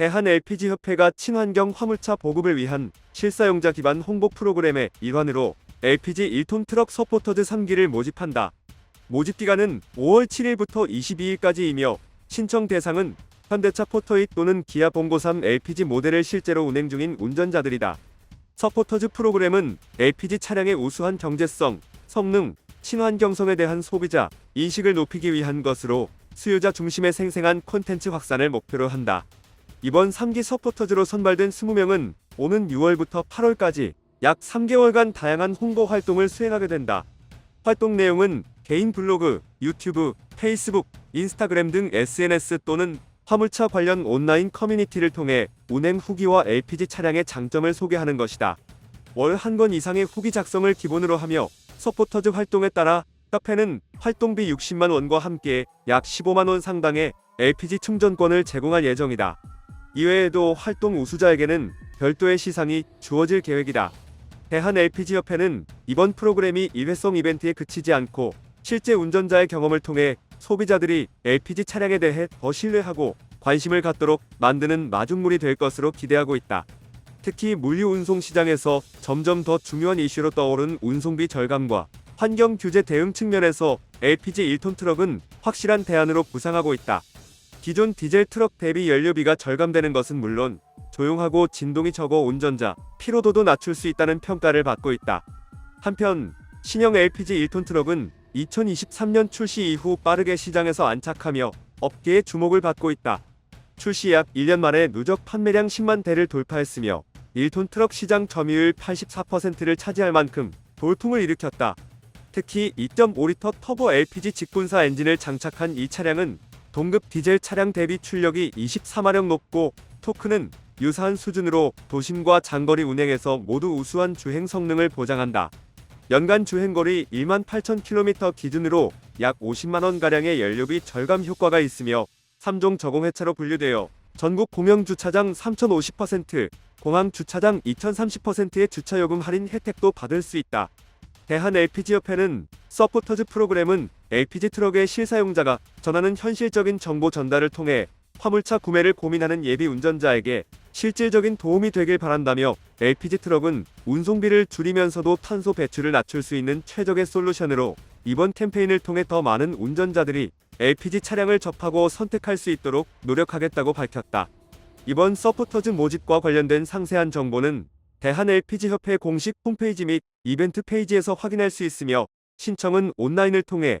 대한 LPG협회가 친환경 화물차 보급을 위한 실사용자 기반 홍보 프로그램의 일환으로 LPG 1톤 트럭 서포터즈 3기를 모집한다. 모집 기간은 5월 7일부터 22일까지이며 신청 대상은 현대차 포터8 또는 기아 봉고 3 LPG 모델을 실제로 운행 중인 운전자들이다. 서포터즈 프로그램은 LPG 차량의 우수한 경제성, 성능, 친환경성에 대한 소비자 인식을 높이기 위한 것으로 수요자 중심의 생생한 콘텐츠 확산을 목표로 한다. 이번 3기 서포터즈로 선발된 20명은 오는 6월부터 8월까지 약 3개월간 다양한 홍보 활동을 수행하게 된다. 활동 내용은 개인 블로그, 유튜브, 페이스북, 인스타그램 등 SNS 또는 화물차 관련 온라인 커뮤니티를 통해 운행 후기와 LPG 차량의 장점을 소개하는 것이다. 월한건 이상의 후기 작성을 기본으로 하며 서포터즈 활동에 따라 카페는 활동비 60만 원과 함께 약 15만 원 상당의 LPG 충전권을 제공할 예정이다. 이외에도 활동 우수자에게는 별도의 시상이 주어질 계획이다. 대한 LPG협회는 이번 프로그램이 일회성 이벤트에 그치지 않고 실제 운전자의 경험을 통해 소비자들이 LPG 차량에 대해 더 신뢰하고 관심을 갖도록 만드는 마중물이 될 것으로 기대하고 있다. 특히 물류 운송 시장에서 점점 더 중요한 이슈로 떠오른 운송비 절감과 환경 규제 대응 측면에서 LPG 1톤 트럭은 확실한 대안으로 부상하고 있다. 기존 디젤 트럭 대비 연료비가 절감되는 것은 물론 조용하고 진동이 적어 운전자 피로도도 낮출 수 있다는 평가를 받고 있다. 한편 신형 LPG 1톤 트럭은 2023년 출시 이후 빠르게 시장에서 안착하며 업계의 주목을 받고 있다. 출시 약 1년 만에 누적 판매량 10만 대를 돌파했으며 1톤 트럭 시장 점유율 84%를 차지할 만큼 돌풍을 일으켰다. 특히 2.5리터 터보 LPG 직분사 엔진을 장착한 이 차량은 동급 디젤 차량 대비 출력이 24마력 높고 토크는 유사한 수준으로 도심과 장거리 운행에서 모두 우수한 주행 성능을 보장한다. 연간 주행거리 1만 8천 킬로미터 기준으로 약 50만 원 가량의 연료비 절감 효과가 있으며 3종 저공 회차로 분류되어 전국 공영 주차장 3,050%, 공항 주차장 2,030%의 주차 요금 할인 혜택도 받을 수 있다. 대한 LPG 협회는 서포터즈 프로그램은 LPG 트럭의 실사용자가 전하는 현실적인 정보 전달을 통해 화물차 구매를 고민하는 예비 운전자에게 실질적인 도움이 되길 바란다며 LPG 트럭은 운송비를 줄이면서도 탄소 배출을 낮출 수 있는 최적의 솔루션으로 이번 캠페인을 통해 더 많은 운전자들이 LPG 차량을 접하고 선택할 수 있도록 노력하겠다고 밝혔다. 이번 서포터즈 모집과 관련된 상세한 정보는 대한 LPG 협회 공식 홈페이지 및 이벤트 페이지에서 확인할 수 있으며 신청은 온라인을 통해